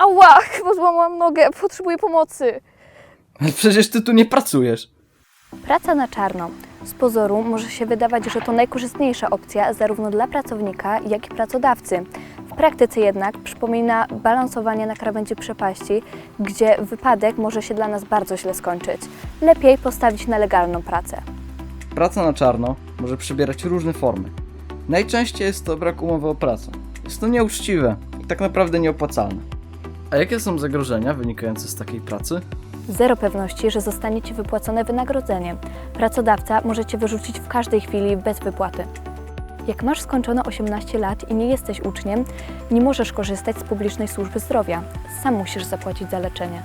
Ała, chyba złamałam nogę, potrzebuję pomocy. Ale przecież ty tu nie pracujesz. Praca na czarno. Z pozoru może się wydawać, że to najkorzystniejsza opcja zarówno dla pracownika, jak i pracodawcy. W praktyce jednak przypomina balansowanie na krawędzi przepaści, gdzie wypadek może się dla nas bardzo źle skończyć. Lepiej postawić na legalną pracę. Praca na czarno może przybierać różne formy. Najczęściej jest to brak umowy o pracę. Jest to nieuczciwe i tak naprawdę nieopłacalne. A jakie są zagrożenia wynikające z takiej pracy? Zero pewności, że zostanie Ci wypłacone wynagrodzenie. Pracodawca może Cię wyrzucić w każdej chwili bez wypłaty. Jak masz skończone 18 lat i nie jesteś uczniem, nie możesz korzystać z publicznej służby zdrowia. Sam musisz zapłacić za leczenie.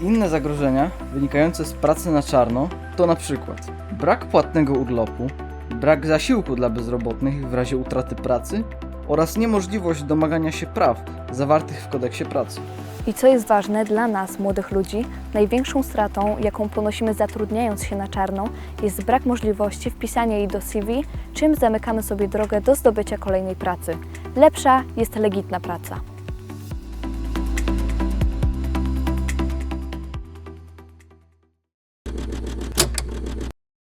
Inne zagrożenia wynikające z pracy na czarno to na przykład brak płatnego urlopu, brak zasiłku dla bezrobotnych w razie utraty pracy oraz niemożliwość domagania się praw zawartych w kodeksie pracy. I co jest ważne dla nas, młodych ludzi, największą stratą, jaką ponosimy zatrudniając się na czarno, jest brak możliwości wpisania jej do CV, czym zamykamy sobie drogę do zdobycia kolejnej pracy. Lepsza jest legitna praca.